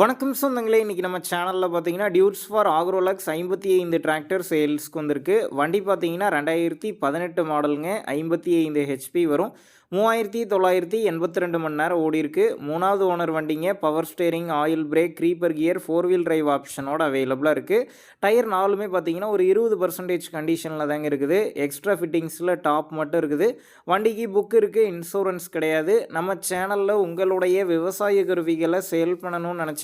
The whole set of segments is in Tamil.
வணக்கம் சொந்தங்களே இன்றைக்கி நம்ம சேனலில் பார்த்தீங்கன்னா டியூட்ஸ் ஃபார் ஆக்ரோலக்ஸ் ஐம்பத்தி ஐந்து டிராக்டர் சேல்ஸ்க்கு வந்திருக்கு. வண்டி பார்த்தீங்கன்னா ரெண்டாயிரத்தி பதினெட்டு மாடலுங்க ஐம்பத்தி ஐந்து ஹெச்பி வரும். மூவாயிரத்தி தொள்ளாயிரத்தி எண்பத்தி ரெண்டு மணி நேரம் ஓடி இருக்கு. மூணாவது ஓனர் வண்டிங்க power steering oil brake creeper gear four wheel drive ஆப்ஷனோட அவைலபிளாக இருக்குது டயர் நாலுமே பார்த்தீங்கன்னா ஒரு இருபது பர்சன்டேஜ் கண்டிஷனில் தாங்க இருக்குது. எக்ஸ்ட்ரா ஃபிட்டிங்ஸில் டாப் மட்டும் இருக்குது. வண்டிக்கு புக் இருக்குது இன்சூரன்ஸ் கிடையாது. நம்ம சேனலில் உங்களுடைய விவசாய கருவிகளை சேல் பண்ணணும்னு நினச்சி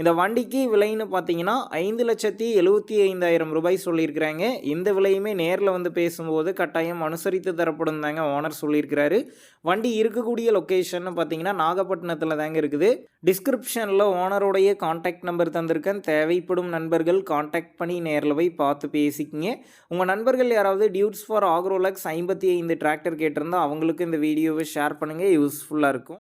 இந்த வண்டிக்கு விலைன்னு பார்த்தீங்கன்னா ஐந்து லட்சத்தி எழுபத்தி ஐந்தாயிரம் ரூபாய் சொல்லியிருக்கிறாங்க. இந்த விலையுமே நேரில் வந்து பேசும்போது கட்டாயம் அனுசரித்து தரப்படும் தாங்க ஓனர் சொல்லியிருக்கிறாரு. வண்டி இருக்கக்கூடிய லொக்கேஷன் பார்த்தீங்கன்னா நாகப்பட்டினத்தில் தாங்க இருக்குது. டிஸ்கிரிப்ஷனில் ஓனருடைய காண்டாக்ட் நம்பர் தந்திருக்கேன். தேவைப்படும் நண்பர்கள் காண்டாக்ட் பண்ணி நேரில் போய் பார்த்து பேசிக்கிங்க. உங்கள் நண்பர்கள் யாராவது டியூட்ஸ் ஃபார் ஆக்ரோலக்ஸ் ஐம்பத்தி ஐந்து டிராக்டர் கேட்டிருந்தால் அவங்களுக்கு இந்த வீடியோவை ஷேர் பண்ணுங்கள் யூஸ்ஃபுல்லாக இருக்கும்.